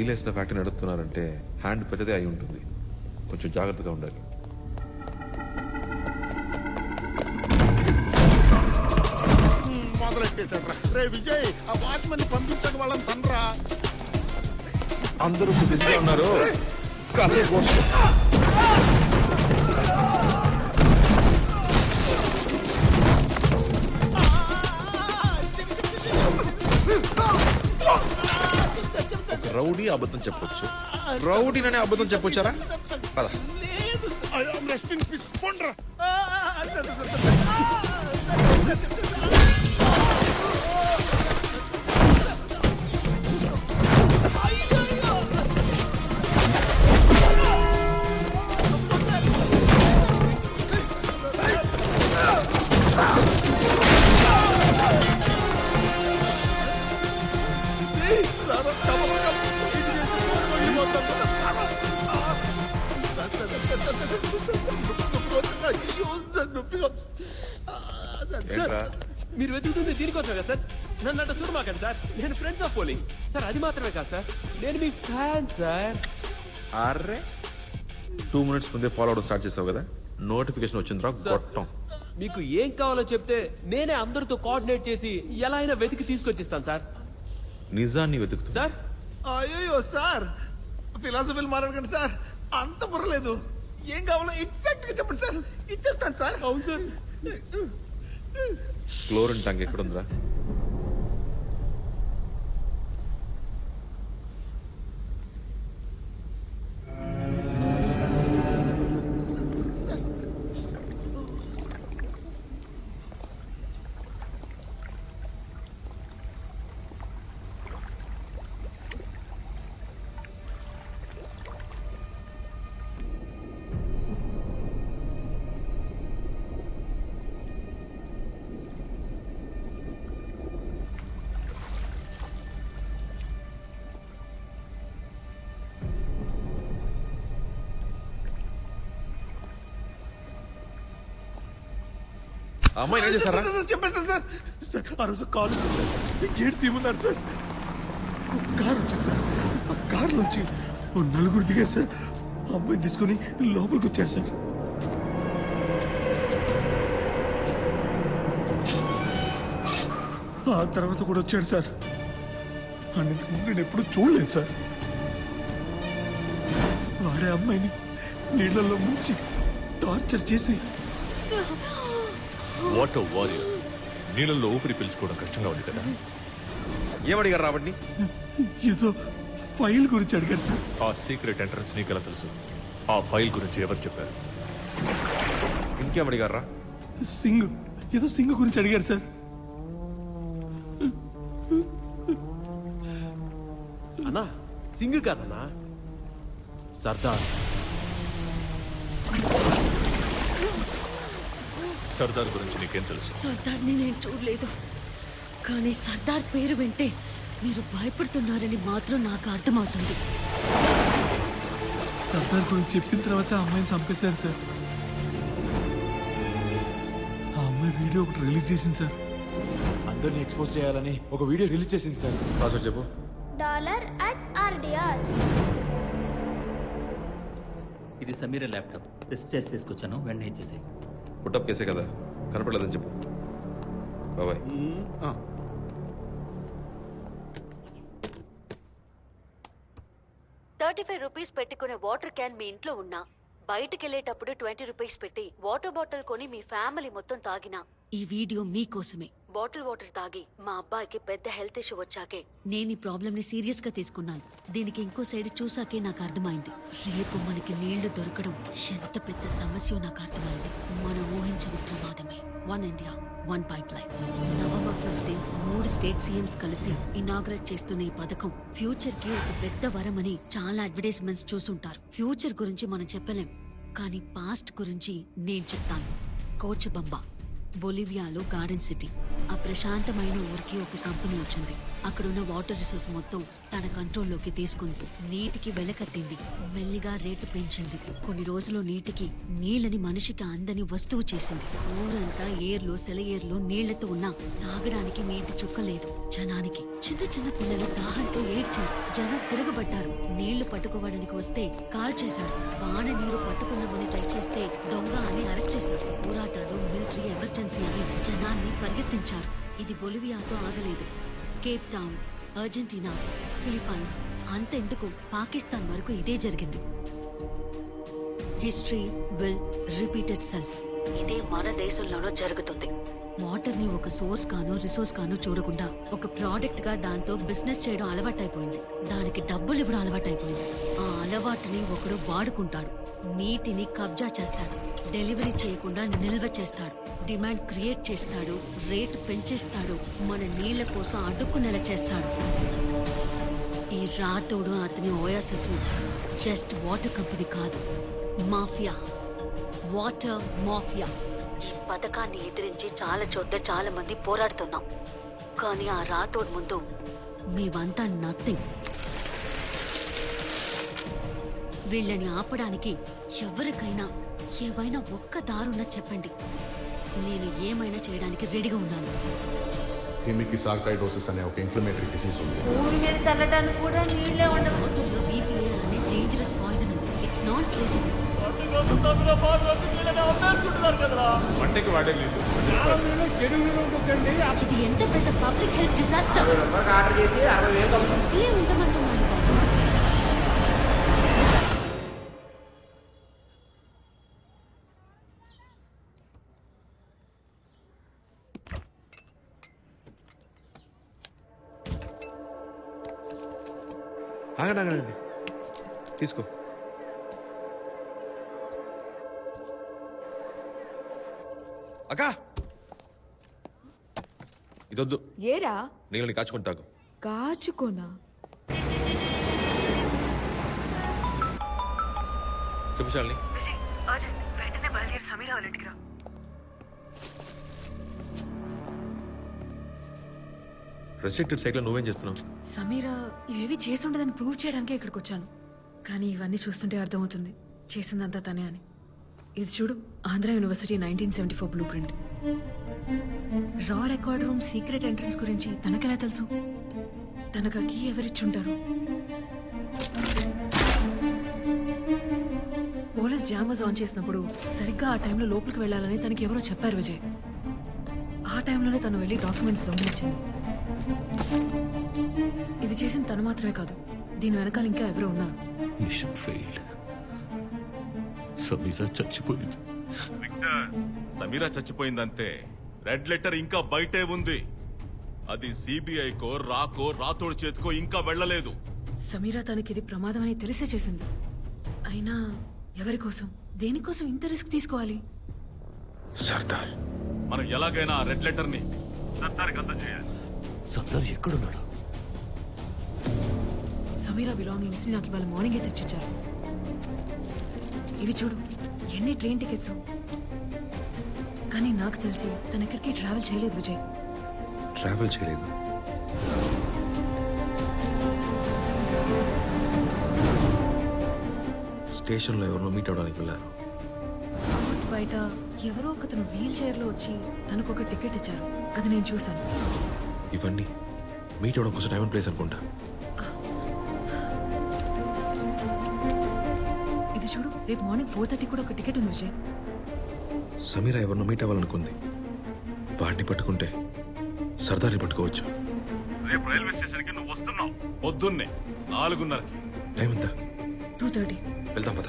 Steel factory నడుపుతున్నారంటే hand పెద్దదే అయి ఉంటుంది. కొంచెం జాగ్రత్తగా ఉండాలి. మొదలెట్టేశాడ్రా రే విజయ్ ఆ వాచ్మెన్ పంపించక వాళ్ళని తండ్రా అందరూ బిజీగా ఉన్నారు. కాసేపు రౌడీ అబద్ధం చెప్పొచ్చు రౌడీననే అబద్ధం చెప్పొచ్చారా పద ఏంట్రా? మీరు వెతుకుతుంది దీనికోసం కదా సార్? నన్ను అట్ట చూడమాకండి సార్. నేను ఫ్రెండ్స్ ఆఫ్ పోలీస్ సార్ అది మాత్రమే కాదు సార్. నేను మీ ఫ్యాన్ సార్. అర్రే. టూ మినిట్స్ ముందే ఫాలో అవడం స్టార్ట్ చేసావు కదా? నోటిఫికేషన్ వచ్చింది రా గొట్టం. మీకు ఏం కావాలో చెప్తే నేనే అందరితో కోఆర్డినేట్ చేసి ఎలా అయినా వెతికి తీసుకొచ్చిస్తాను సార్. నిజాన్ని వెతుకుతూ సార్? అయ్యో సార్. ఫిలాసఫీలు మాట్లాడకండి సార్. అంత బుర్రలేదు ఏం కావాలో ఎగ్జాక్ట్గా చెప్పండి సార్. ఇచ్చేస్తాను సార్. అవును సార్. Chlorine tongue ఎక్కడుందిరా? ఆ అమ్మాయిని ఏం చేశారా? సార్, సార్, చెప్పేస్తాను సార్. సార్ ఆ రోజు కాల్ గేట్ తీయమన్నారు సార్. ఒక కార్ వచ్చింది సార్. ఆ కార్ నుంచి ఓ నలుగురు దిగారు సార్. ఆ అమ్మాయిని తీసుకొని లోపలికి వచ్చారు సార్. ఆ తర్వాత కూడా వచ్చాడు సార్. అండ్ ఇంతకు ముందు నేను ఎప్పుడు చూడలేదు సార్. వాడే అమ్మాయిని నీళ్ళల్లో ముంచి టార్చర్ చేసి వాట్ వారియర్ నీళ్ళల్లో ఊపిరి పీల్చుకోవడం కష్టంగా ఉంది కదా? ఏమడిగారు రాబట్టి ఏదో ఫైల్ గురించి అడిగారు సార్. ఆ సీక్రెట్ ఎంట్రన్స్ నీకెలా తెలుసు? ఆ ఫైల్ గురించి ఎవరు చెప్పారు? ఇంకేమడిగారా సింగ్ ఏదో సింగ్ గురించి అడిగారు సార్. అన్నా సింగ్ కాదన్నా. సర్దార్. సర్దార్ గురించి నీకేం తెలుసు? సర్దార్ని నేను చూడలేదు. కానీ సర్దార్ పేరు వింటే మీరు భయపడుతున్నారని మాత్రం నాకు అర్థమవుతుంది. సర్దార్ గురించి చెప్పిన తర్వాత ఆ అమ్మాయిని చంపేశారు సార్. ఆ అమ్మాయి వీడియో ఒకటి రిలీజ్ చేసింది సార్. అందరిని ఎక్స్పోజ్ చేయాలని ఒక వీడియో రిలీజ్ చేసింది సార్. పాస్వర్డ్ చెప్పు. Dollar at R D R. ఇది సమీర ల్యాప్టాప్. టెస్ట్ చేసి తీసుకొచ్చాను. వెంటనే ఇచ్చేసాయి. పుట్టప్ కేసే కదా. కనపడలేదని చెప్పు. బాబాయ్ థర్టీ ఫైవ్ రూపీస్ పెట్టుకునే వాటర్ క్యాన్ మీ ఇంట్లో ఉన్నా బయటికి వెళ్ళేటప్పుడు ట్వంటీ రూపీస్ పెట్టి వాటర్ బాటిల్ కొని మీ ఫ్యామిలీ మొత్తం తాగినా. ఈ వీడియో మీకోసమే. బాటిల్ వాటర్ తాగి మా అబ్బాయికి పెద్ద హెల్త్ ఇష్యూ వచ్చాకే. నేను ఈ ప్రాబ్లమ్ని సీరియస్గా తీసుకున్నాను. దీనికి ఇంకో సైడ్ చూసాకే నాకు అర్థమైంది. రేపు మనకి నీళ్ళు దొరకడం. ఎంత పెద్ద సమస్య నాకు ప్రమాదమే one India one pipeline November fifteenth మూడు స్టేట్ సీఎంస్ కలిసి ఇనాగ్రేట్ చేస్తున్న ఈ పథకం ఫ్యూచర్కి ఒక పెద్ద వరమని చాలా అడ్వర్టైజ్మెంట్స్ చూసుంటారు. ఫ్యూచర్ గురించి మనం చెప్పలేం కానీ పాస్ట్ గురించి నేను చెప్తాను. కోచ్ బంబా బొలివియాలో గార్డెన్ సిటీ. ఆ ప్రశాంతమైన ఊరికి ఒక కంపెనీ వచ్చింది. అక్కడున్న వాటర్ రిసోర్స్ మొత్తం తన కంట్రోల్లోకి తీసుకుంది నీటికి వెలకట్టింది. మెల్లిగా రేటు పెంచింది. కొన్ని రోజులు నీటికి నీళ్ళని మనిషికి అందని వస్తువు చేసింది. ఊరంతా ఏర్లు సెలయేర్లు నీళ్ళతో ఉన్నా తాగడానికి నీటి చుక్క లేదు. జనానికి చిన్న చిన్న పిల్లలు దాహంతో ఏడ్చారు. జనం తిరగబడ్డారు. నీళ్ళు పట్టుకోవడానికి వస్తే కాల్ చేశారు. వాన నీరు పట్టుకుందామని ట్రై చేస్తే దొంగ అని అరెస్ట్ చేశారు. పోరాటాలు మిలిటరీ ఎమర్జెన్సీ అని జనాన్ని పరిగెత్తించారు. ఇది బొలివియాతో ఆగలేదు. కేప్ టౌన్ అర్జెంటీనా ఫిలిప్పైన్స్ అంతెందుకు పాకిస్తాన్ వరకు ఇదే జరిగింది. హిస్టరీ విల్ రిపీటెడ్ సెల్ఫ్ ఇదే మన దేశంలోనూ జరుగుతుంది. వాటర్ని ఒక సోర్స్ కాను రిసోర్స్ కాను చూడకుండా ఒక ప్రోడక్ట్గా దాంతో బిజినెస్ చేయడం అలవాటైపోయింది. దానికి డబ్బులు ఇవ్వడం అలవాటైపోయింది. ఆ అలవాటుని ఒకడు వాడుకుంటాడు. నీటిని కబ్జా చేస్తాడు. డెలివరీ చేయకుండా నిల్వ చేస్తాడు. డిమాండ్ క్రియేట్ చేస్తాడు. రేట్ పెంచేస్తాడు. మన నీళ్ళ కోసం అడ్డుకునేలా చేస్తాడు. ఈ రాతోడు అతని ఓయాసిస్ జస్ట్ వాటర్ కంపెనీ కాదు. మాఫియా. Water mafia. ఈ పథకాన్ని ఎదిరించి చాలా చోట్ల చాలా మంది పోరాడుతున్నాం. కానీ ఆ రాతోడు ముందు మేమంతా నథింగ్. వీళ్ళని ఆపడానికి ఎవరికైనా ఏవైనా ఒక్క దారున్నా చెప్పండి. నేను ఏమైనా చేయడానికి రెడీగా ఉన్నాను. సార్కైడోసిస్ అనే ఒక ఇన్ఫ్లమేటరీ డిసీజ్ ఉంది. ఊరి మీద చల్లడానికి కూడా నీళ్ళే బీపీఏ అనే డేంజరస్ పాయిజన్ ఉంది. ఇట్స్ నాట్ ట్రేసబుల్ వంటకి వాడే లేదు ఇది ఎంత పెద్ద పబ్లిక్ హెల్త్ డిజాస్టర్? ఏం ఉండమంటున్నాను ఆగండి ఆగండి. తీసుకో. అక్క! ఇదొద్దు. ఏరా? నీళ్ళని కాచుకొని తాగు. కాచుకోనా? చెప్పు శాలిని. రెస్ట్రిక్టెడ్ సైకిల్ నువ్వేం చేస్తున్నావు? సమీరా ఇవేవి చేసి ఉండదని ప్రూవ్ చేయడానికే ఇక్కడికి వచ్చాను. కానీ ఇవన్నీ చూస్తుంటే అర్థమవుతుంది. చేసిందంతా తనే అని. ఇది చూడు Andhra university nineteen seventy four blueprint రా రికార్డ్ రూమ్ సీక్రెట్ ఎంట్రన్స్ గురించి తనకెలా తెలుసు? తనకు ఆ కీ ఎవరిచ్చుంటారు? పోలీస్ జామర్స్ ఆన్ చేసినప్పుడు సరిగ్గా ఆ టైంలో లోపలికి వెళ్ళాలని తనకి ఎవరో చెప్పారు విజయ్. ఆ టైంలోనే తను వెళ్ళి డాక్యుమెంట్స్ దొంగిలించింది. ఇది చేసిన తను మాత్రమే కాదు దీని వెనకాల ఇంకా ఎవరో ఉన్నారు. మిషన్ ఫెయిల్డ్ సమీరా చచ్చిపోయింది. సమీరా చచ్చిపోయిందంతే రెడ్ లెటర్ ఇంకా బయటే ఉంది. అది సిబిఐకో రాకో రాతోడు చేతికో ఇంకా వెళ్ళలేదు. సమీరా తనకి ఇది ప్రమాదం అని తెలిసే చేసింది. అయినా ఎవరి కోసం? దేనికోసం ఇంత రిస్క్ తీసుకోవాలి? సర్దార్. మనం ఎలాగైనా ఆ రెడ్ లెటర్ని అందజేయాలి. సర్దార్ ఎక్కడున్నాడు? సమీరా బిలాంగింగ్స్ని నాకు ఇవాళ మార్నింగే తెచ్చిచ్చారు. ఇవి చూడు ఎన్ని ట్రైన్ టికెట్స్? కానీ నాకు తెలిసి తను ఎక్కడికి ట్రావెల్ చేయలేదు విజయ్. ట్రావెల్ చేయలేదు? స్టేషన్లో ఎవరినో మీట్ అవడానికి వెళ్ళారు. బయట ఎవరో ఒకతను వీల్ చైర్లో వచ్చి తనకు ఒక టికెట్ ఇచ్చారు. అది నేను చూశాను. ఇవన్నీ మీట్ అవడం కోసం టైం ప్లేస్ అనుకుంటా. రేపు మార్నింగ్ ఫోర్ థర్టీ కూడా ఒక టికెట్ ఉంది విజయ్. సమీరా ఎవరినో మీట్ అవ్వాలనుకుంది. వాడిని పట్టుకుంటే సర్దార్ని పట్టుకోవచ్చు. రేపు రైల్వే స్టేషన్కి నువ్వు వస్తున్నావు. పొద్దున్నే నాలుగున్నరకి. టైం ఎంత టూ థర్టీ. వెళ్తాం పద.